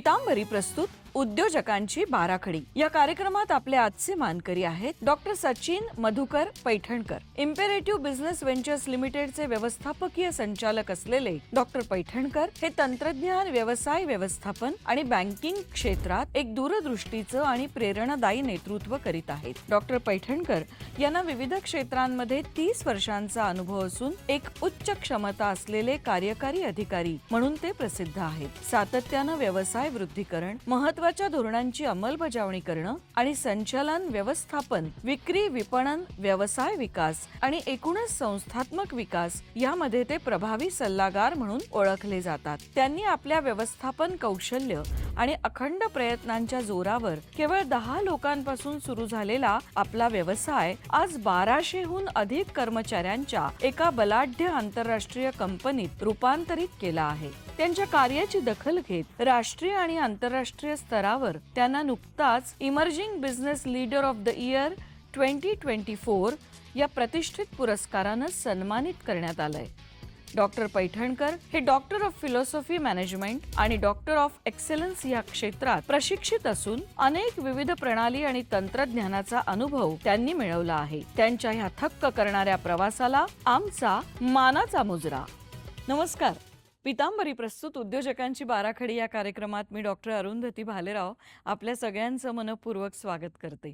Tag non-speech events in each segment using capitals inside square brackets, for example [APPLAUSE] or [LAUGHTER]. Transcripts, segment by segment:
पितांबरी प्रस्तुत उद्योजकांची बाराखडी. या कार्यक्रमात आपले आजचे मानकरी आहेत doctor Sachin Madhukar Paithankar. Imperative business ventures लिमिटेडचे व्यवस्थापकीय संचालक असलेले डॉक्टर पैठणकर हे तंत्रज्ञान व्यवसाय व्यवस्थापन आणि बँकिंग क्षेत्रात एक दूरदृष्टीचं आणि प्रेरणादायी नेतृत्व करीत आहेत. डॉक्टर पैठणकर यांना विविध क्षेत्रांमध्ये तीस वर्षांचा अनुभव असून एक उच्च क्षमता असलेले कार्यकारी अधिकारी म्हणून ते प्रसिद्ध आहेत. सातत्यानं व्यवसाय वृद्धीकरण महत्त्व महत्त्वाच्या धोरणांची अंमलबजावणी करणं आणि संचालन व्यवस्थापन विक्री विपणन व्यवसाय विकास आणि एकूणच संस्थात्मक विकास यामध्ये ते प्रभावी सल्लागार म्हणून ओळखले जातात. त्यांनी आपल्या व्यवस्थापन कौशल्य आणि अखंड प्रयत्नांच्या जोरावर केवळ दहा लोकांपासून सुरू झालेला आपला व्यवसाय आज बाराशेहून अधिक कर्मचाऱ्यांच्या एका बलाढ्य आंतरराष्ट्रीय कंपनीत रूपांतरित केला आहे. त्यांच्या कार्याची दखल घेत राष्ट्रीय आणि आंतरराष्ट्रीय स्तरावर त्यांना नुकताच emerging business leader of the year twenty twenty four या प्रतिष्ठित पुरस्कारानं सन्मानित करण्यात आलंय. डॉक्टर पैठणकर हे डॉक्टर ऑफ फिलॉसॉफी मॅनेजमेंट आणि डॉक्टर ऑफ एक्सेलन्स या क्षेत्रात प्रशिक्षित असून अनेक विविध प्रणाली आणि तंत्रज्ञानाचा अनुभव त्यांनी मिळवला आहे. त्यांच्या ह्या थक्क करणाऱ्या प्रवासाला आमचा मानाचा मुजरा. नमस्कार. पितांबरी प्रस्तुत उद्योजकांची बाराखडी या कार्यक्रमात मी डॉक्टर अरुंधती भालेराव आपल्या सगळ्यांचं मनपूर्वक स्वागत करते.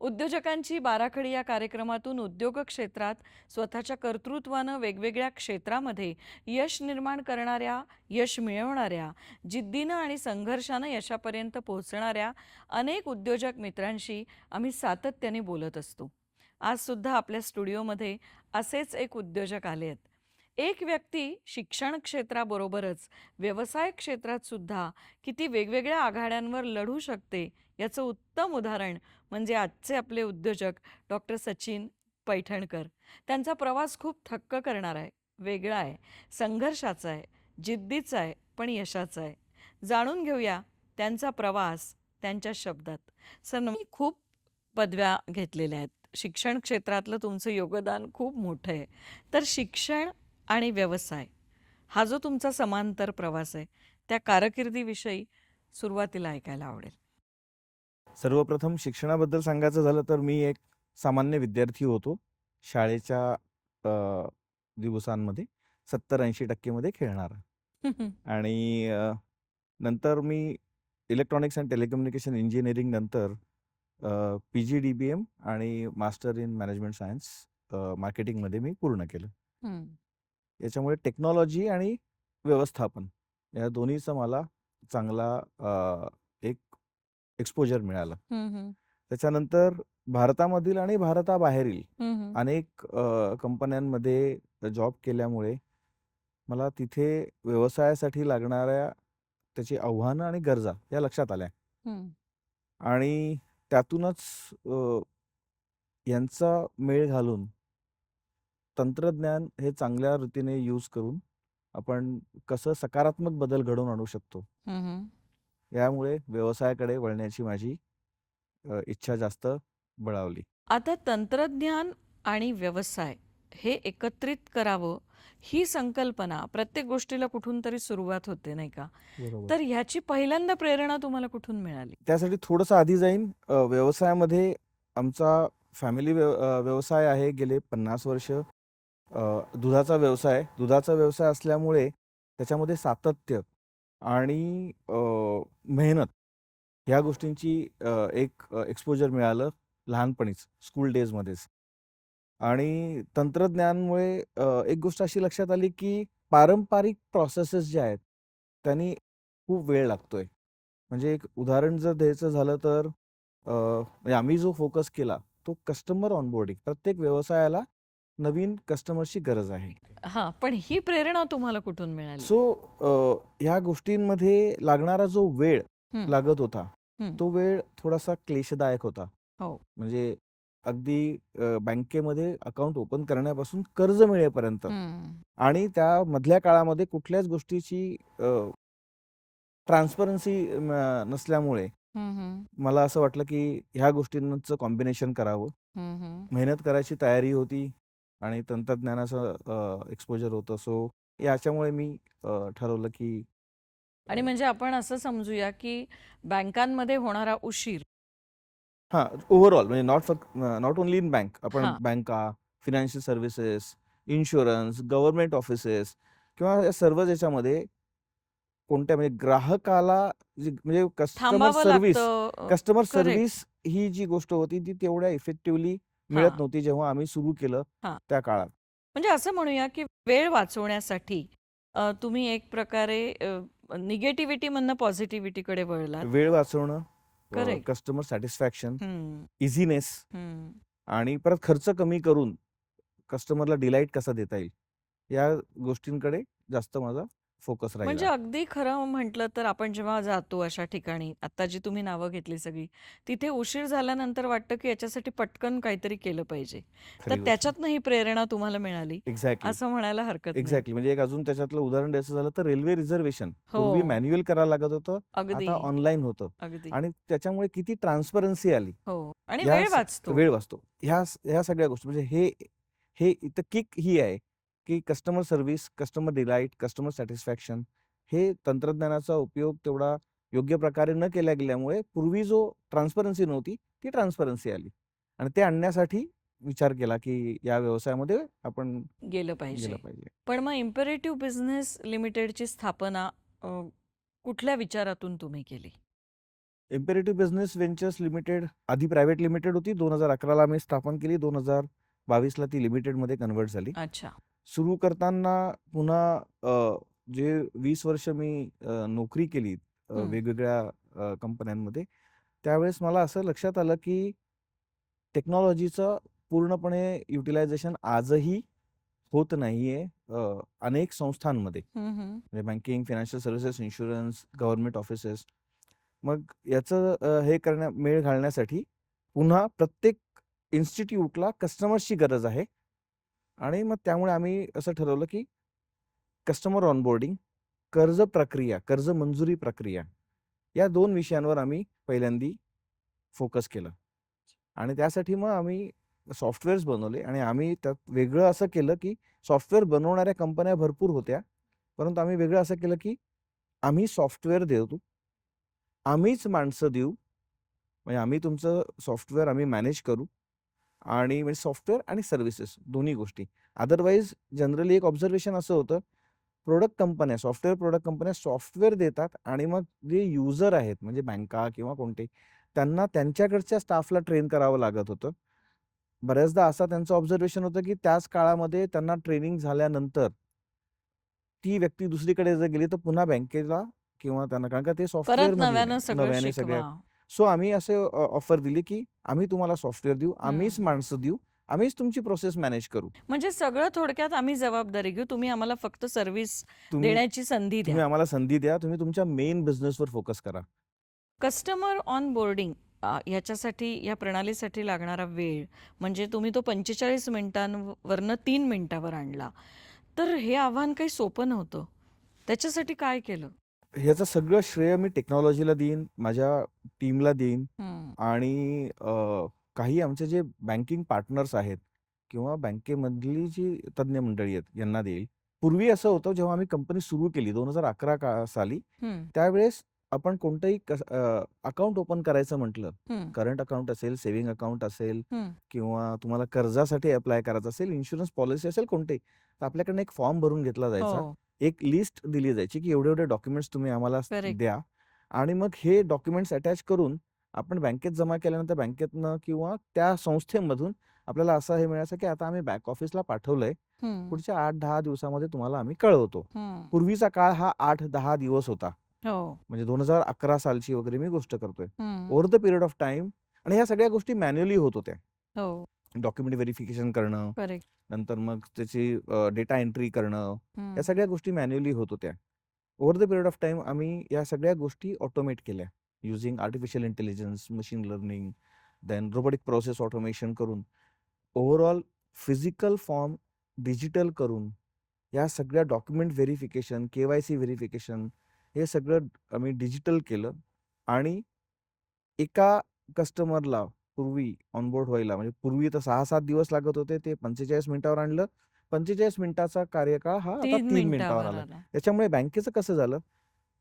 उद्योजकांची बाराखडी या कार्यक्रमातून उद्योग क्षेत्रात स्वतःच्या कर्तृत्वानं वेगवेगळ्या क्षेत्रामध्ये यश निर्माण करणाऱ्या यश मिळवणाऱ्या जिद्दीनं आणि संघर्षानं यशापर्यंत पोहोचणाऱ्या अनेक उद्योजक मित्रांशी आम्ही सातत्याने बोलत असतो. आज सुद्धा आपल्या स्टुडिओमध्ये असेच एक उद्योजक आले आहेत एक व्यक्ती शिक्षण क्षेत्राबरोबरच व्यवसाय क्षेत्रात सुद्धा किती वेगवेगळ्या आघाड्यांवर लढू शकते याचं उत्तम उदाहरण म्हणजे आजचे आपले उद्योजक डॉक्टर सचिन पैठणकर. त्यांचा प्रवास खूप थक्क करणार आहे वेगळा आहे संघर्षाचा आहे जिद्दीचा आहे पण यशाचा आहे. जाणून घेऊया त्यांचा प्रवास त्यांच्या शब्दात. सर मी खूप पदव्या घेतलेल्या आहेत. शिक्षण क्षेत्रातलं तुमचं योगदान खूप मोठं आहे. तर शिक्षण आणि व्यवसाय. हा जो तुमचा समांतर प्रवास आहे त्या कारकिर्दीविषयी सुरुवातीला ऐकायला आवडेल. सर्वप्रथम शिक्षणाबद्दल सांगायचं झालं तर मी एक सामान्य विद्यार्थी होतो. शाळेच्या दिवसांमध्ये सत्तर ऐंशी टक्केमध्ये खेळणारा. आणि नंतर मी इलेक्ट्रॉनिक्स अँड टेलिकम्युनिकेशन इंजिनिअरिंग नंतर P G D B M आणि मास्टर इन मॅनेजमेंट सायन्स मार्केटिंगमध्ये मी पूर्ण केलं. याच्यामुळे टेक्नॉलॉजी आणि व्यवस्थापन या दोन्हीचा मला चांगला एक एक्सपोजर मिळालं. त्याच्यानंतर भारतामधील आणि भारताबाहेरील अनेक कंपन्यांमध्ये जॉब केल्यामुळे मला तिथे व्यवसायासाठी लागणाऱ्या त्याची आव्हानं आणि गरजा या लक्षात आल्या. आणि त्यातूनच यांचा मेळ घालून तंत्रज्ञान हे चांगल्या रीतीने यूज करून आपण कसं सकारात्मक बदल घडवून आणू शकतो. हम्म. यामुळे व्यवसायाकडे वळण्याची माझी अ, इच्छा जास्त बळावली. आता तंत्रज्ञान आणि व्यवसाय हे एकत्रित करावं ही संकल्पना प्रत्येक गोष्टीला कुठून तरी सुरुवात होते नाही का? तर ह्याची पहिल्यांदा प्रेरणा तुम्हाला कुठून मिळाली? त्यासाठी थोडंसं आधी जाईन. अ, व्यवसायामध्ये आमचा फॅमिली व्यव अ, व्यवसाय आहे. गेले पन्नास वर्ष दुधाचा व्यवसाय दुधाचा व्यवसाय असल्यामुळे त्याच्यामध्ये सातत्य आणि मेहनत ह्या गोष्टींची एक एक्सपोजर मिळालं लहानपणीच स्कूल डेजमध्येच आणि तंत्रज्ञानमुळे एक गोष्ट अशी लक्षात आली की पारंपरिक प्रोसेसेस जे आहेत त्यांनी खूप वेळ लागतोय. म्हणजे एक उदाहरण जर द्यायचं झालं तर म्हणजे आम्ही जो फोकस केला तो कस्टमर ऑनबोर्डिंग प्रत्येक व्यवसायाला नवीन कस्टमरची गरज आहे हा पण ही प्रेरणा तुम्हाला कुठून मिळाली सो ह्या गोष्टींमध्ये लागणारा जो वेळ हम्म. लागत होता हम्म. तो वेळ थोडासा क्लेशदायक होता हो. म्हणजे अगदी अ, बँकेमध्ये अकाउंट ओपन करण्यापासून कर्ज मिळेपर्यंत हम्म. आणि त्या मधल्या काळामध्ये कुठल्याच गोष्टीची ट्रान्सपरन्सी नसल्यामुळे हम्म, हम्म, मला असं वाटलं की ह्या गोष्टींचं कॉम्बिनेशन करावं हम्म, हम्म. मेहनत करायची तयारी होती आणि तंत्रज्ञानाचं एक्सपोजर होतं सो याच्यामुळे मी ठरवलं की आणि म्हणजे आपण असं समजूया की बँकांमध्ये होणारा उशीर हां ओव्हरऑल म्हणजे नॉट फक्त नॉट ओनली इन बँक आपण. बँका financial services insurance government offices किंवा या सर्व याच्यामध्ये कोणत्या म्हणजे ग्राहकाला म्हणजे कस्टमर सर्व्हिस कस्टमर. सर्व्हिस ही जी गोष्ट होती ती तेवढ्या इफेक्टिव्हली मिळत. नव्हती जेव्हा आम्ही सुरू केलं हां. त्या काळात म्हणजे असं म्हणूया की वेळ वाचवण्यासाठी अ, तुम्ही एक प्रकारे निगेटिव्हिटी मधनं पॉझिटिव्हिटीकडे वळलात वेळ वाचवणं Correct. कस्टमर सॅटिस्फॅक्शन हम्म, इझीनेस हम्म. आणि परत खर्च कमी करून कस्टमरला डिलाईट कसा देता येईल या गोष्टींकडे जास्त माझा फोकस म्हणजे राहिला. अगदी खरं म्हटलं तर आपण जेव्हा जातो अशा ठिकाणी आता जी तुम्ही नावं घेतली सगळी तिथे उशीर झाल्यानंतर वाटतं की याच्यासाठी पटकन काहीतरी केलं पाहिजे. खरी तर. त्याच्यातनं ही प्रेरणा तुम्हाला मिळाली एक्झॅक्टली असं म्हणायला हरकत नाही. एक्झॅक्टली म्हणजे एक अजून त्याच्यातलं उदाहरण द्यायचं झालं तर रेल्वे रिझर्वेशन. पूर्वी हो मॅन्युअल करायला लागत होतं अगदी. आता ऑनलाईन होतं. अगदी. आणि त्याच्यामुळे किती ट्रान्सपरन्सी आली. हो. आणि वेळ स- वाचतो. वेळ वाचतो. ह्या ह्या सगळ्या गोष्टी. म्हणजे हे हे इथं किक ही आहे. की customer service customer delight customer satisfaction हे तंत्रज्ञानाचा उपयोग तेवढा योग्य प्रकारे न केल्या गेल्यामुळे पूर्वी जो ट्रान्सपरन्सी नव्हती ती ट्रान्सपरन्सी आली. आणि ते आणण्यासाठी विचार केला की या व्यवसायामध्ये आपण गेलं पाहिजे. पण मग इम्पेरेटिव्ह बिझनेस लिमिटेडची स्थापना कुठल्या विचारातून तुम्ही केली? इम्पेरेटिव्ह बिझनेस व्हेंचर्स लिमिटेड आधी प्रायव्हेट लिमिटेड होती. दोन हजार अकराला आम्ही स्थापन केली. दोन हजार बावीसला ती लिमिटेडमध्ये कन्वर्ट झाली. अच्छा. सुरू करताना पुन्हा जे वीस वर्ष मी नोकरी केली. वेगवेगळ्या कंपन्यांमध्ये त्यावेळेस मला असं लक्षात आलं की टेक्नॉलॉजीचं पूर्णपणे युटिलायझेशन आजही होत नाहीये अनेक संस्थांमध्ये. म्हणजे banking financial services insurance government offices मग याचं हे करण्या मेळ घालण्यासाठी पुन्हा प्रत्येक इन्स्टिट्यूटला कस्टमर्सची गरज आहे आणि मग त्यामुळे आम्ही असं ठरवलं की कस्टमर ऑनबोर्डिंग कर्ज प्रक्रिया कर्ज मंजुरी प्रक्रिया या दोन विषयांवर आम्ही पहिल्यांदी फोकस केलं. आणि त्यासाठी मग आम्ही सॉफ्टवेअर्स बनवले आणि आम्ही त्यात वेगळं असं केलं की सॉफ्टवेअर बनवणाऱ्या कंपन्या भरपूर होत्या परंतु आम्ही वेगळं असं केलं की आम्ही सॉफ्टवेअर देतो. आम्हीच माणसं देऊ. म्हणजे आम्ही तुमचं सॉफ्टवेअर आम्ही मॅनेज करू. आणि म्हणजे सॉफ्टवेअर आणि सर्व्हिसेस दोन्ही गोष्टी. अदरवाईज जनरली एक ऑब्झर्वेशन असं होतं प्रोडक्ट कंपन्या सॉफ्टवेअर प्रोडक्ट कंपन्या सॉफ्टवेअर देतात आणि मग जे युजर आहेत म्हणजे बँका किंवा कोणते त्यांना त्यांच्याकडच्या स्टाफला ट्रेन करावं लागत होतं. बऱ्याचदा असा त्यांचं ऑब्झर्वेशन होतं की त्याच काळामध्ये त्यांना ट्रेनिंग झाल्यानंतर ती व्यक्ती दुसरीकडे जर गेली तर पुन्हा बँकेला किंवा त्यांना कारण का ते सॉफ्टवेअर नव्यानं सगळ्या सो आम्ही असे ऑफर दिली की आम्ही तुम्हाला सॉफ्टवेअर देऊ आम्हीच. माणसं देऊ आम्हीच तुमची प्रोसेस मॅनेज करू. म्हणजे सगळं थोडक्यात आम्ही जबाबदारी घेऊ तुम्ही आम्हाला फक्त सर्व्हिस तुम्ही देण्याची संधी तुम्ही द्या आम्हाला संधी द्या तुम्ही तुमच्या मेन बिझनेसवर फोकस करा. कस्टमर ऑन बोर्डिंग ह्याच्यासाठी या प्रणालीसाठी लागणारा वेळ म्हणजे तुम्ही तो पंचेचाळीस मिनिटांवरनं तीन मिनिटावर आणला. तर हे आव्हान काही सोपं नव्हतं. त्याच्यासाठी काय केलं? ह्याचं सगळं श्रेय मी टेक्नॉलॉजीला देईन माझ्या टीमला देईन आणि अ, काही आमचे जे बँकिंग पार्टनर्स आहेत किंवा बँकेमधली जी तज्ज्ञ मंडळी आहेत यांना देईल. पूर्वी असं होतं जेव्हा आम्ही कंपनी सुरू केली दोन हजार अकरा का साली त्यावेळेस आपण कोणतंही अकाउंट ओपन करायचं म्हटलं करंट अकाउंट असेल सेव्हिंग अकाउंट असेल. किंवा तुम्हाला कर्जासाठी अप्लाय करायचं असेल इन्शुरन्स पॉलिसी असेल कोणते तर आपल्याकडनं एक फॉर्म भरून घेतला जायचा. हो. एक लिस्ट दिली जायची की एवढे एवढे डॉक्युमेंट्स तुम्ही आम्हाला. द्या आणि मग हे डॉक्युमेंट्स अटॅच करून आपण बँकेत जमा केल्यानंतर बँकेतनं किंवा त्या संस्थेमधून आपल्याला असं हे मिळायचं की आता आम्ही बॅक ऑफिसला पाठवलंय. पुढच्या आठ दहा दिवसामध्ये तुम्हाला आम्ही कळवतो. पूर्वीचा काळ हा आठ दहा दिवस होता. हो. म्हणजे दोन हजार अकरा सालची वगैरे मी गोष्ट करतोय. Over the period of time आणि ह्या सगळ्या गोष्टी मॅन्युअली होत होत्या. हो. डॉक्युमेंट व्हेरिफिकेशन करणं करेक्ट. नंतर मग त्याची डेटा एंट्री करणं या सगळ्या गोष्टी मॅन्युअली होत होत्या. Over the period of time आम्ही या सगळ्या गोष्टी ऑटोमेट केल्या. Using artificial intelligence machine learning then robotic process automation करून ओव्हरऑल फिजिकल फॉर्म डिजिटल करून या सगळ्या document verification K Y C verification हे सगळं आम्ही डिजिटल केलं आणि एका कस्टमरला पूर्वी ऑनबोर्ड व्हायला म्हणजे पूर्वी तर सहा सात दिवस लागत होते ते पंचेचाळीस मिनिटावर आणलं. पंचेचाळीस मिनिटाचा कार्यकाळ हा आता तीन मिनिटावर आला. त्याच्यामुळे बँकेचं कसं झालं?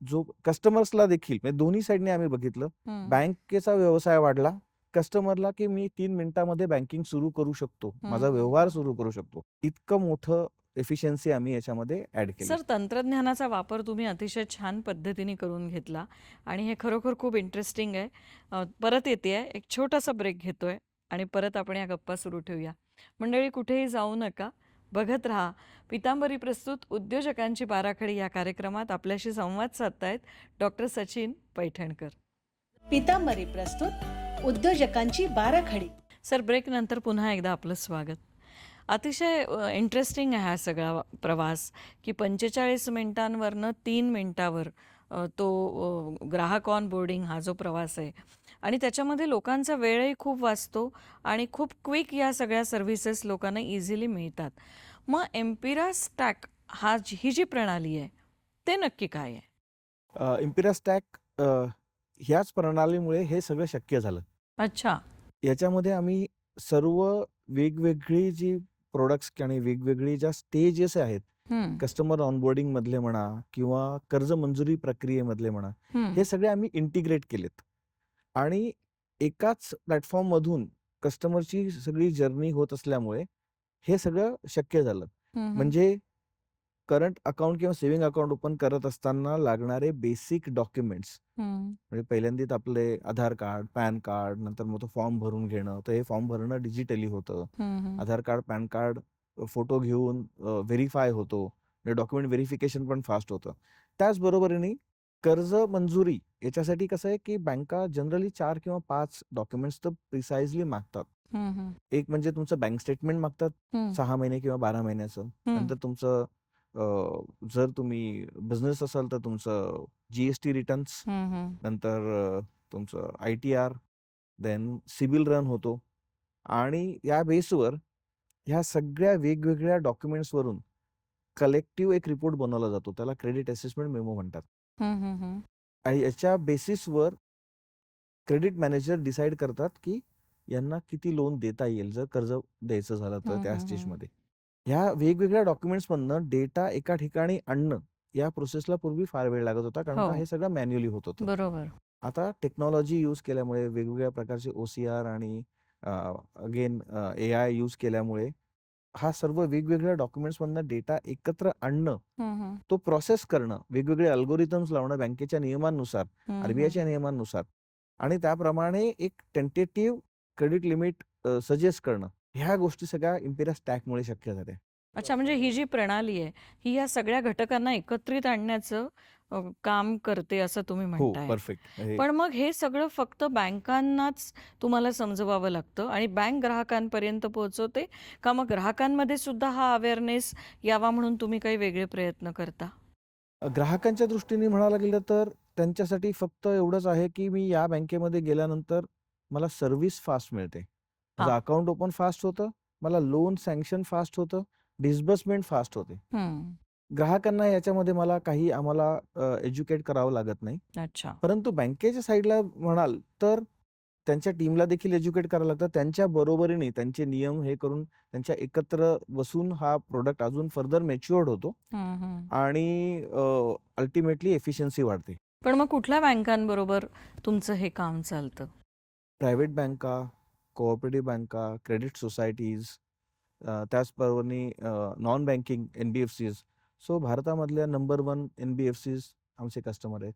जो कस्टमर्सला देखील म्हणजे दोन्ही साईडने आम्ही बघितलं. बँकेचा व्यवसाय वाढला. कस्टमरला की मी तीन मिनिटामध्ये बँकिंग सुरू करू शकतो. माझा. व्यवहार सुरू करू शकतो. इतकं मोठं एफिशियन्सी आम्ही याच्यामध्ये ऍड केली. सर तंत्रज्ञानाचा वापर तुम्ही अतिशय छान पद्धतीने करून घेतला आणि हे खरोखर खूप इंटरेस्टिंग आहे. परत येते आहे एक छोटासा ब्रेक घेतोय आणि परत आपण या गप्पा सुरू ठेवूया. मंडळी कुठेही जाऊ नका. बघत राहा. पितांबरी प्रस्तुत उद्योजकांची बाराखडी या कार्यक्रमात आपल्याशी संवाद साधतायत डॉक्टर सचिन पैठणकर. पितांबरी प्रस्तुत उद्योजकांची बाराखडी सर ब्रेक नंतर पुन्हा एकदा आपलं स्वागत. अतिशय इंटरेस्टिंग आहे हा सगळा प्रवास की पंचेचाळीस मिनिटांवरनं तीन मिनिटावर तो ग्राहक ऑन बोर्डिंग हा जो प्रवास आहे. आणि त्याच्यामध्ये लोकांचा वेळही खूप वाचतो आणि खूप क्विक या सगळ्या सर्व्हिसेस लोकांना इझिली मिळतात. मग एम्पिरा स्टॅक हा जी- ही जी प्रणाली आहे ते नक्की काय आहे? इम्पिरिया स्टॅक ह्याच प्रणालीमुळे हे सगळं शक्य झालं. अच्छा. याच्यामध्ये आम्ही सर्व वेगवेगळी जी प्रोडक्ट्स आणि वेगवेगळी ज्या स्टेजेस आहेत कस्टमर ऑनबोर्डिंग मधले म्हणा किंवा कर्ज मंजुरी प्रक्रियेमधले म्हणा हे सगळे आम्ही इंटिग्रेट केलेत. आणि एकाच प्लॅटफॉर्म मधून कस्टमरची सगळी जर्नी होत असल्यामुळे हे सगळं शक्य झालं. म्हणजे करंट अकाउंट किंवा सेव्हिंग अकाउंट ओपन करत असताना लागणारे बेसिक डॉक्युमेंट्स. म्हणजे पहिल्यांदाच आपले आधार कार्ड पॅन कार्ड नंतर मग तो फॉर्म भरून घेणं. तर हे फॉर्म भरणं डिजिटली होतं. Aadhaar card PAN card photo घेऊन व्हेरीफाय होतो. डॉक्युमेंट व्हेरिफिकेशन पण फास्ट होतं. त्याचबरोबरीने कर्ज मंजुरी याच्यासाठी कसं आहे की बँका जनरली चार किंवा पाच डॉक्युमेंट्स तर प्रिसाइजली मागतात. एक म्हणजे तुमचं बँक स्टेटमेंट मागतात सहा महिने किंवा बारा महिन्याचं. नंतर तुमचं अं, जर तुम्ही बिझनेस असाल तर तुमचं जीएसटी रिटर्न्स. नंतर अ, तुमचं I T R then CIBIL run होतो आणि या बेसवर ह्या सगळ्या वेगवेगळ्या डॉक्युमेंट्सवरून कलेक्टिव्ह एक रिपोर्ट बनवला जातो त्याला क्रेडिट असेसमेंट मेमो म्हणतात. आणि याच्या बेसिसवर क्रेडिट मॅनेजर डिसाईड करतात की यांना किती लोन देता येईल जर कर्ज द्यायचं झालं तर त्या. स्टेजमध्ये ह्या वेगवेगळ्या डॉक्युमेंट्समधनं डेटा एका ठिकाणी आणणं या प्रोसेसला पूर्वी फार वेळ लागत होता कारण हो. का हे सगळं मॅन्युअली होत होतं बरोबर आता टेक्नॉलॉजी यूज केल्यामुळे वेगवेगळ्या प्रकारचे ओ सी आर आणि अगेन ए आय यूज केल्यामुळे हा सर्व वेगवेगळ्या डॉक्युमेंट्समधनं डेटा एकत्र आणणं हम्म. तो प्रोसेस करणं वेगवेगळे अल्गोरिथम्स लावणं बँकेच्या नियमांनुसार हम्म, आरबीआयच्या नियमांनुसार आणि त्याप्रमाणे एक टेंटेटिव्ह क्रेडिट लिमिट सजेस्ट करणं ह्या गोष्टी सगळ्या इम्पिरिया स्टॅकमुळे शक्य झाल्या. अच्छा म्हणजे ही जी प्रणाली आहे ही या सगळ्या घटकांना एकत्रित आणण्याचं अ, काम करते असं तुम्ही हो म्हणताय. परफेक्ट पण मग हे सगळं फक्त बँकांनाच तुम्हाला समजवावं लागतं आणि बँक ग्राहकांपर्यंत पोहोचवते का मग ग्राहकांमध्ये सुद्धा हा अवेअरनेस यावा म्हणून तुम्ही काही वेगळे प्रयत्न करता? ग्राहकांच्या दृष्टीने म्हणायला गेलं तर त्यांच्यासाठी फक्त एवढंच आहे की मी या बँकेमध्ये गेल्यानंतर मला सर्व्हिस फास्ट मिळते. माझं. अकाउंट ओपन फास्ट होतं मला लोन सँक्शन फास्ट होतं डिस्बर्समेंट फास्ट होते. ग्राहकांना याच्यामध्ये मला काही आम्हाला एज्युकेट करावं लागत नाही. अच्छा. परंतु बँकेच्या साईडला म्हणाल तर त्यांच्या टीमला देखील एज्युकेट करावं लागतं. त्यांच्या बरोबरीने त्यांचे नियम हे करून त्यांच्या एकत्र बसून हा प्रोडक्ट अजून फर्दर मॅच्युअर्ड होतो. आणि अल्टिमेटली एफिशियन्सी वाढते. पण मग कुठल्या बँकांबरोबर तुमचं हे काम चालतं? प्रायव्हेट बँका कोऑपरेटिव्ह बँका credit societies त्याचबरोबरनी non banking N B F Cs so भारतामधल्या number one N B F Cs आमचे कस्टमर आहेत.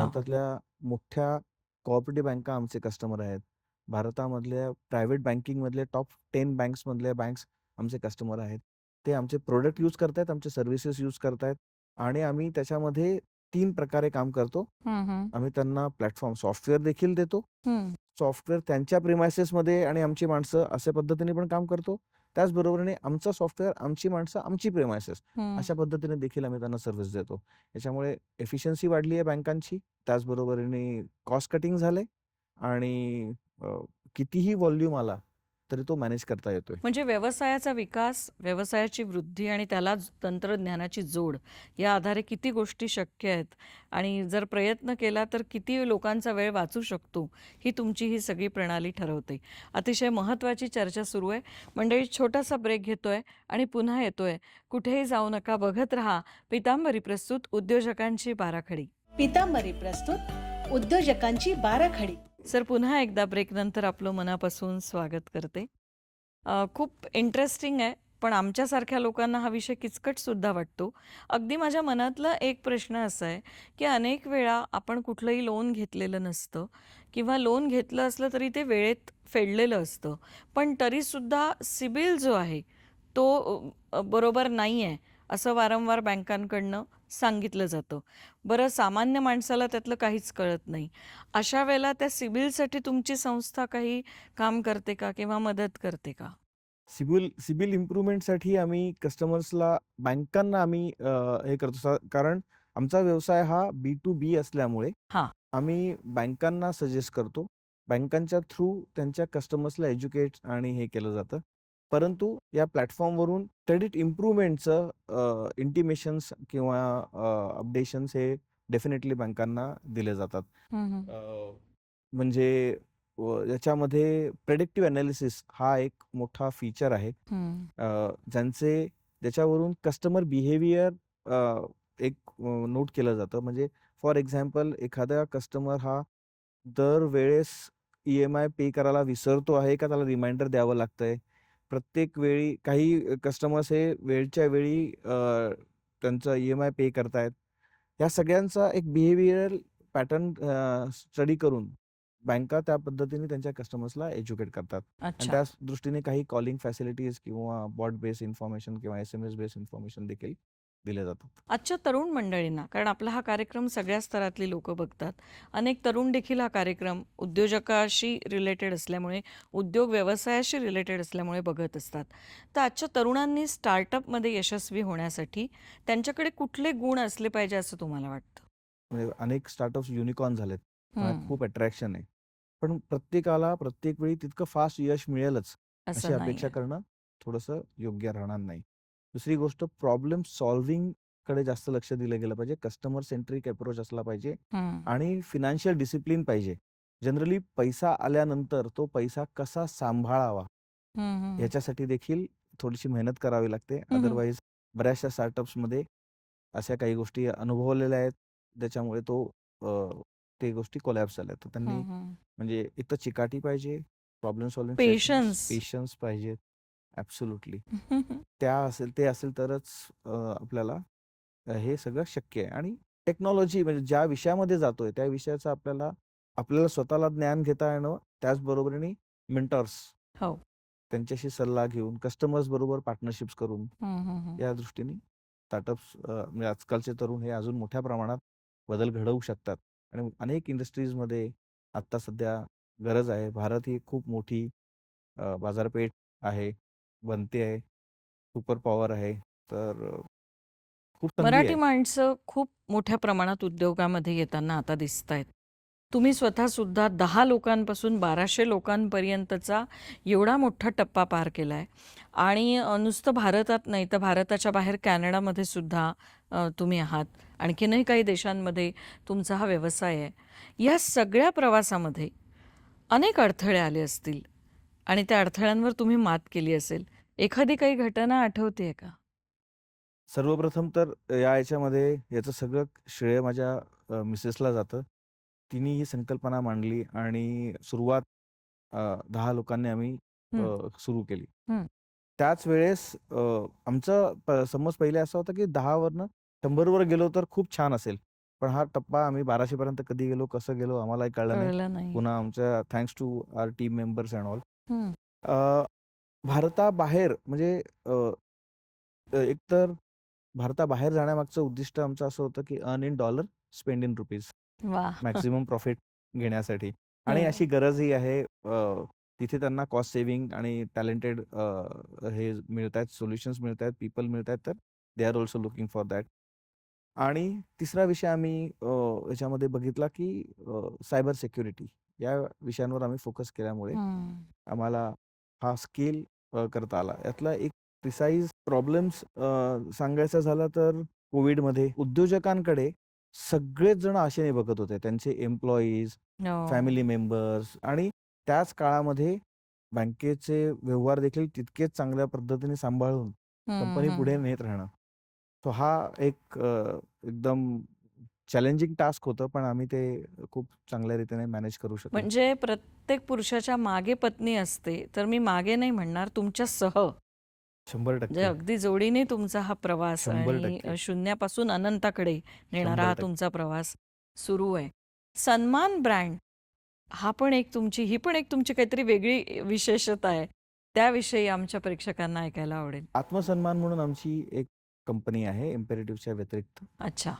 भारतातल्या मोठ्या कोऑपरेटिव्ह बँका आमचे कस्टमर आहेत. भारतामधल्या प्रायव्हेट बँकिंगमधले टॉप टेन बँक्समधल्या बँक्स आमचे कस्टमर आहेत. ते आमचे प्रोडक्ट यूज करतायत आमचे सर्व्हिसेस यूज करतायत आणि आम्ही त्याच्यामध्ये तीन प्रकारे काम करतो. आम्ही त्यांना प्लॅटफॉर्म सॉफ्टवेअर देखील देतो. सॉफ्टवेअर त्यांच्या प्रिमायसेसमध्ये आणि आमची माणसं अशा पद्धतीने पण काम करतो. त्याचबरोबरीने आमचं सॉफ्टवेअर आमची माणसं आमची प्रिमायसेस अशा पद्धतीने देखील आम्ही त्यांना सर्व्हिस देतो. याच्यामुळे एफिशियन्सी वाढली आहे बँकांची. त्याचबरोबरीने कॉस्ट कटिंग झाले आणि कितीही व्हॉल्यूम आला तरी तो मॅनेज करता येतोय. म्हणजे व्यवसायाचा विकास व्यवसायाची वृद्धी आणि त्याला तंत्रज्ञानाची जोड या आधारे किती गोष्टी शक्य आहेत? आणि जर प्रयत्न केला तर किती लोकांचा वेळ वाचू शकतो? ही तुमची ही सगळी प्रणाली ठरवते. अतिशय महत्त्वाची चर्चा सुरू आहे. मंडळी छोटासा ब्रेक घेतोय आणि पुन्हा येतोय. कुठेही जाऊ नका बघत राहा. पितांबरी प्रस्तुत उद्योजकांची बाराखडी. पितांबरी प्रस्तुत उद्योजकांची बाराखडी. सर पुन्हा एकदा ब्रेक नंतर आपलं मनापासून स्वागत करते. खूप इंटरेस्टिंग आहे पण आमच्यासारख्या लोकांना हा विषय किचकट सुद्धा वाटतो. अगदी माझ्या मनातला एक प्रश्न असा आहे की अनेक वेळा आपण कुठलंही लोन घेतलेलं नसतं किंवा लोन घेतलं असलं तरी ते वेळेत फेडलेलं असतं. पण तरीसुद्धा सिबिल जो आहे तो बरोबर नाही आहे असं वारंवार बँकांकडनं सांगितलं जातं. बरं सामान्य माणसाला त्यातलं काहीच कळत नाही. अशा वेळेला त्या सिबिलसाठी तुमची संस्था काही काम करते का किंवा मदत करते का? सिबिल सिबिल इम्प्रूव्हमेंटसाठी आम्ही कस्टमर्सला बँकांना आम्ही हे करतो. कारण आमचा व्यवसाय हा बी टू बी असल्यामुळे हा. आम्ही बँकांना सजेस्ट करतो. बँकांच्या थ्रू त्यांच्या कस्टमर्सला एज्युकेट आणि हे केलं जातं. परंतु या प्लॅटफॉर्मवरून क्रेडिट इम्प्रूव्हमेंटचं इंटिमेशन्स किंवा अपडेशन्स हे डेफिनेटली बँकांना दिले जातात. म्हणजे याच्यामध्ये प्रेडिक्टिव्ह अनालिसिस हा एक मोठा फीचर आहे. ज्यांचे ज्याच्यावरून कस्टमर बिहेवियर एक नोट केलं जातं. म्हणजे फॉर एक्झाम्पल एखादा कस्टमर हा दर वेळेस ई एम आय पे करायला विसरतो आहे का? त्याला रिमाइंडर द्यावं लागतंय. प्रत्येक वेळी काही कस्टमर्स हे वेळच्या वेळी अ, त्यांचं ई एम आय पे करतायत. या सगळ्यांचा एक बिहेवियरल पॅटर्न स्टडी करून बँका त्या पद्धतीने त्यांच्या कस्टमर्सला एज्युकेट करतात. आणि अच्छा. त्याच दृष्टीने काही कॉलिंग फॅसिलिटीज किंवा बॉट बेस इन्फॉर्मेशन किंवा S M S base information देखील दिले जातात. आजच्या तरुण मंडळींना कारण आपला हा कार्यक्रम सगळ्या स्तरातली लोक बघतात. अनेक तरुण देखील हा कार्यक्रम उद्योजकाशी रिलेटेड असल्यामुळे उद्योग व्यवसायाशी रिलेटेड असल्यामुळे बघत असतात. तर आजच्या तरुणांनी स्टार्टअपमध्ये यशस्वी होण्यासाठी त्यांच्याकडे कुठले गुण असले पाहिजे असं तुम्हाला वाटतं? म्हणजे अनेक स्टार्टअप्स युनिकॉर्न झालेत. खूप अट्रॅक्शन आहे. पण प्रत्येकाला प्रत्येक वेळी तितकं फास्ट यश मिळेलच अशी असं अपेक्षा करणं थोडंसं योग्य राहणार नाही. दुसरी गोष्ट प्रॉब्लेम सॉल्व्हिंगकडे जास्त लक्ष दिलं गेलं पाहिजे. कस्टमर सेंट्रिक अप्रोच असला पाहिजे आणि फिनान्शियल डिसिप्लिन पाहिजे. जनरली पैसा आल्यानंतर तो पैसा कसा सांभाळावा? याच्यासाठी देखील थोडीशी मेहनत करावी लागते. अदरवाईज बऱ्याचशा स्टार्टअप्समध्ये अशा काही गोष्टी अनुभवलेल्या आहेत. त्याच्यामुळे तो ते गोष्टी कोलॅप्स झाल्या तर त्यांनी म्हणजे एक तर चिकाटी पाहिजे प्रॉब्लेम सॉल्विंग Patience. पेशन्स पाहिजे. ऍब्सोल्युटली [LAUGHS] त्या असेल ते असेल तरच आपल्याला हे सगळं शक्य आहे. आणि टेक्नॉलॉजी म्हणजे ज्या विषयामध्ये जातोय त्या विषयाचं आपल्याला आपल्याला स्वतःला ज्ञान घेता येणं त्याचबरोबरीने मेंटर्स हो. त्यांच्याशी सल्ला घेऊन कस्टमर्स बरोबर पार्टनरशिप्स करून या दृष्टीने स्टार्टअप्स म्हणजे आजकालचे तरुण हे अजून मोठ्या प्रमाणात बदल घडवू शकतात. आणि अनेक इंडस्ट्रीजमध्ये आत्ता सध्या गरज आहे. भारत ही खूप मोठी बाजारपेठ आहे. बनते आहे सुपर पॉवर आहे तर अ, खूप संधी मराठी माणसं खूप मोठ्या प्रमाणात उद्योगामध्ये येताना आता दिसत आहेत. तुम्ही स्वतः सुद्धा दहा लोकांपासून बाराशे लोकांपर्यंतचा एवढा मोठा टप्पा पार केला आहे आणि अ, नुसतं भारतात नाही तर भारताच्या बाहेर कॅनडामध्ये सुद्धा अ, तुम्ही आहात. आणखीनही काही देशांमध्ये तुमचा हा व्यवसाय आहे. या सगळ्या प्रवासामध्ये अनेक अडथळे आले असतील. आणि त्या अडथळ्यांवर तुम्ही मात केली असेल. एखादी काही घटना आठवते का? सर्वप्रथम तर या याच्यामध्ये याचं सगळं श्रेय माझ्या अ, मिसेसला जातं. तिने ही संकल्पना मांडली आणि सुरुवात अ, दहा लोकांनी आम्ही हं. सुरू केली. हं. त्याच वेळेस अ, आमचं प- समज पहिले असं होतं की दहावरनं शंभरवर गेलो तर खूप छान असेल. पण हा टप्पा आम्ही बाराशे पर्यंत कधी गेलो कसं गेलो आम्हालाही कळलं नाही. कळलं नाही. पुन्हा आमच्या thanks to our team members and all. हं. अ, भारताबाहेर म्हणजे अ, अ, एकतर भारताबाहेर जाण्यामागचं उद्दिष्ट आमचं असं होतं की earn in dollar spend in rupees वा मॅक्झिमम प्रॉफिट घेण्यासाठी आणि. अशी गरजही आहे अ, तिथे त्यांना कॉस्ट सेव्हिंग आणि टॅलेंटेड हे मिळत आहेत सोल्युशन्स मिळत आहेत पीपल मिळत आहेत तर they are also looking for that आणि तिसरा विषय आम्ही अ, याच्यामध्ये बघितला की सायबर सिक्युरिटी या विषयांवर आम्ही फोकस केल्यामुळे हम्म. आम्हाला हा स्केल करता आला यातला एक प्रिसाईज प्रॉब्लेम्स सांगायचं झालं तर कोविडमध्ये उद्योजकांकडे सगळेच जण आशेने बघत होते त्यांचे एम्प्लॉईज हो. फॅमिली मेंबर्स आणि त्याच काळामध्ये बँकेचे व्यवहार देखील तितकेच चांगल्या पद्धतीने सांभाळून हम्म, कंपनी पुढे हम्म. नेत राहणं सो हा एक अ, एकदम चॅलेंजिंग टास्क होतं पण आम्ही ते खूप चांगल्या रीतीने मॅनेज करू शकलो. म्हणजे प्रत्येक पुरुषाच्या मागे पत्नी असते तर मी मागे नाही म्हणणार तुमच्या सह. शंभर म्हणजे टक्के. अगदी जोडीने तुमचा हा प्रवास शंभर आणि टक्के. शून्यापासून अनंताकडे नेणारा शंभर हा टक्के. तुमचा प्रवास सुरू आहे. सन्मान ब्रँड हा पण एक तुमची ही पण एक तुमची काहीतरी वेगळी विशेषता आहे. त्याविषयी आमच्या प्रेक्षकांना ऐकायला आवडेल. आत्मसन्मान म्हणून आमची एक कंपनी आहे इम्पेरेटिव्हच्या व्यतिरिक्त. अच्छा.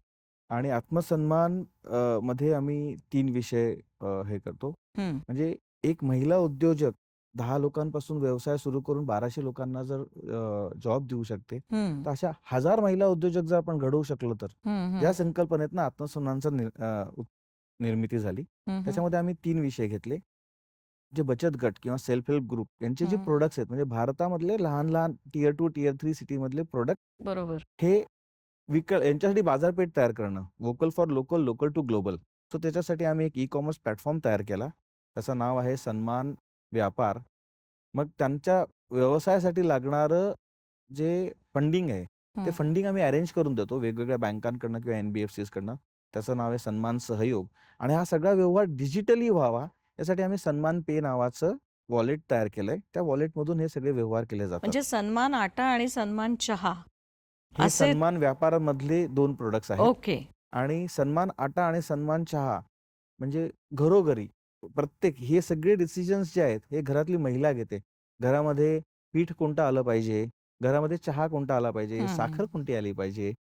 आणि आत्मसन्मान अ, मध्ये आम्ही तीन विषय अ, हे करतो. म्हणजे एक महिला उद्योजक दहा लोकांपासून व्यवसाय सुरू करून बाराशे लोकांना जर जॉब देऊ शकते. तर अशा हजार महिला उद्योजक जर आपण घडवू शकलो तर. या संकल्पनेतनं आत्मसन्मानचा निर- अ, उत- निर्मिती झाली त्याच्यामध्ये आम्ही तीन विषय घेतले जे बचत गट किंवा सेल्फ हेल्प ग्रुप यांचे जे हम्म. प्रोडक्ट्स आहेत म्हणजे भारतामधले लहान लहान tier two tier three city मधले प्रोडक्ट बरोबर हे विक यांच्यासाठी बाजारपेठ तयार करणं vocal for local local to global so त्याच्यासाठी आम्ही एक ई कॉमर्स प्लॅटफॉर्म तयार केला. त्याचं नाव आहे सन्मान व्यापार. मग त्यांच्या व्यवसायासाठी लागणारं जे फंडिंग आहे ते. फंडिंग आम्ही अरेंज करून देतो वेगवेगळ्या बँकांकडनं किंवा एन बी एफ सीजकडनं त्याचं नाव आहे सन्मान सहयोग. आणि हा सगळा व्यवहार डिजिटली व्हावा यासाठी आम्ही सन्मान पे नावाचं वॉलेट तयार केलंय. त्या वॉलेटमधून हे सगळे व्यवहार केले जातात. म्हणजे सन्मान आटा आणि सन्मान चहा. हे असे- सन्मान व्यापारामधले दोन प्रोडक्ट्स आहेत. ओके. आणि सन्मान आटा आणि सन्मान चहा म्हणजे घरोघरी प्रत्येक हे सगळे डिसिजन्स जे आहेत हे घरातली महिला घेते. घरामध्ये पीठ कोणतं आलं पाहिजे? घरामध्ये चहा कोणता आला पाहिजे? हम्म. साखर कोणती आली पाहिजे?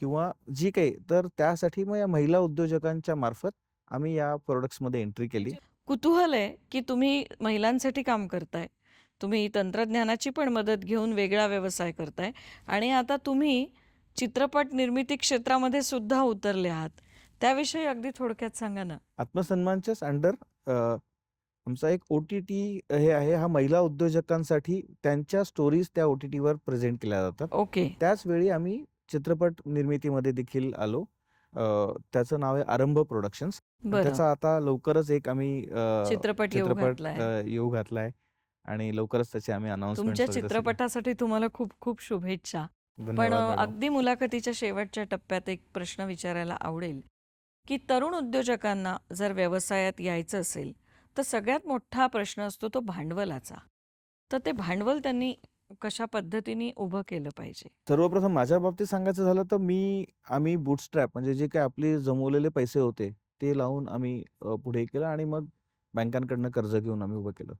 किंवा जी काही तर त्यासाठी मग या महिला उद्योजकांच्या मार्फत आम्ही या प्रोडक्ट्समध्ये एंट्री केली. कुतूहल आहे की तुम्ही महिलांसाठी काम करताय. तुम्ही तंत्रज्ञानाची पण मदत घेऊन वेगळा व्यवसाय करताय. आणि आता तुम्ही चित्रपट निर्मिती क्षेत्रामध्ये सुद्धा उतरले आहात. त्याविषयी अगदी थोडक्यात सांगा ना. आत्मसन्मानच्याच अंडर आमचा एक ओ टी टी हे आहे. हा महिला उद्योजकांसाठी त्यांच्या स्टोरीज त्या ओ टी टीवर प्रेझेंट केल्या जातात. ओके. त्याच वेळी आम्ही चित्रपट निर्मितीमध्ये देखील आलो. त्याचं नाव आहे आरंभ प्रोडक्शन्स बरं. त्याचा आता लवकरच एक आम्ही चित्रपट चित्रपट येऊ घातलाय. आणि लवकरच त्याची आम्ही अनाउन्समेंट तुमच्या चित्रपटासाठी तुम्हाला खूप खूप शुभेच्छा. पण अगदी मुलाखतीच्या शेवटच्या टप्प्यात एक प्रश्न विचारायला आवडेल की तरुण उद्योजकांना जर व्यवसायात यायचं असेल तर सगळ्यात मोठा प्रश्न असतो तो भांडवलाचा. तर ते भांडवल त्यांनी कशा पद्धतीने उभं केलं पाहिजे? सर्वप्रथम माझ्या बाबतीत सांगायचं झालं तर मी आम्ही बूटस्ट्रॅप म्हणजे जे काही आपले जमवलेले पैसे होते ते लावून आम्ही पुढे केलं आणि मग बँकांकडनं कर्ज घेऊन आम्ही उभं केलं.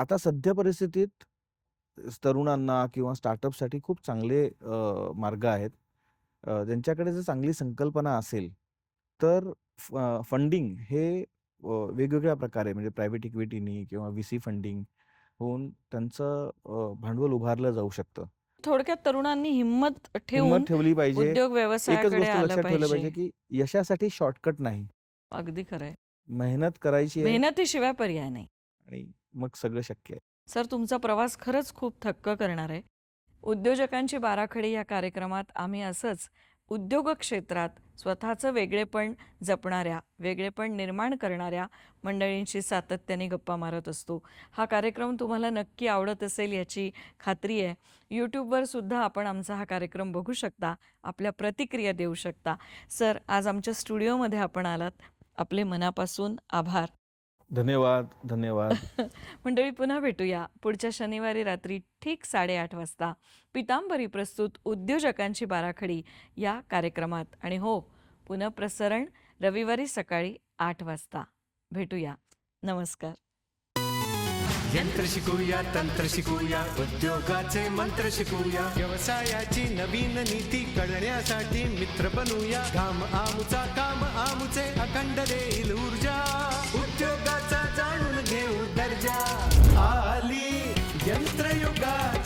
आता सध्या परिस्थितीत तरुणांना किंवा स्टार्टअपसाठी खूप चांगले अ, मार्ग आहेत. अ, त्यांच्याकडे जर चांगली संकल्पना असेल तर फंडिंग हे अ, वेगवेगळ्या प्रकारे म्हणजे प्रायव्हेट इक्विटीनी किंवा व्ही सी फंडिंग होऊन त्यांचं अ, भांडवल उभारलं जाऊ शकतं. थोडक्यात तरुणांनी हिंमत ठेवून ठेवली पाहिजे. उद्योग एकच व्यवसायाकडे गोष्ट आलं लक्षात ठेवलं पाहिजे. पाहिजे की यशासाठी शॉर्टकट नाही. अगदी खरंय मेहनत करायची आहे. मेहनतीशिवाय पर्याय नाही. आणि मग सगळं शक्य आहे. सर तुमचा प्रवास खरंच खूप थक्क करणार आहे. उद्योजकांची बाराखडी या कार्यक्रमात आम्ही असंच उद्योग क्षेत्रात स्वतःचं वेगळेपण जपणाऱ्या वेगळेपण निर्माण करणाऱ्या मंडळींशी सातत्याने गप्पा मारत असतो. हा कार्यक्रम तुम्हाला नक्की आवडत असेल याची खात्री आहे. यूट्यूबवर सुद्धा आपण आमचा हा कार्यक्रम बघू शकता आपल्या प्रतिक्रिया देऊ शकता. सर आज आमच्या स्टुडिओमध्ये आपण आलात. आपले मनापासून आभार. धन्यवाद धन्यवाद. [LAUGHS] मंडळी पुन्हा भेटूया. पुढच्या शनिवारी रात्री ठीक साडेआठ वाजता. पितांबरी प्रस्तुत उद्योजकांची बाराखडी या कार्यक्रमात. आणि हो पुनःप्रसारण रविवारी सकाळी आठ वाजता. भेटूया. नमस्कार. यंत्र शिकूया तंत्र शिकूया उद्योगाचे मंत्र शिकूया. व्यवसायाची नवीन नीती कळण्यासाठी मित्र बनूया. घाम आमुचा काम आमुचे अखंड देईल ऊर्जा. उद्योगाचा जाणून घेऊ दर्जा. आली यंत्रयुगात.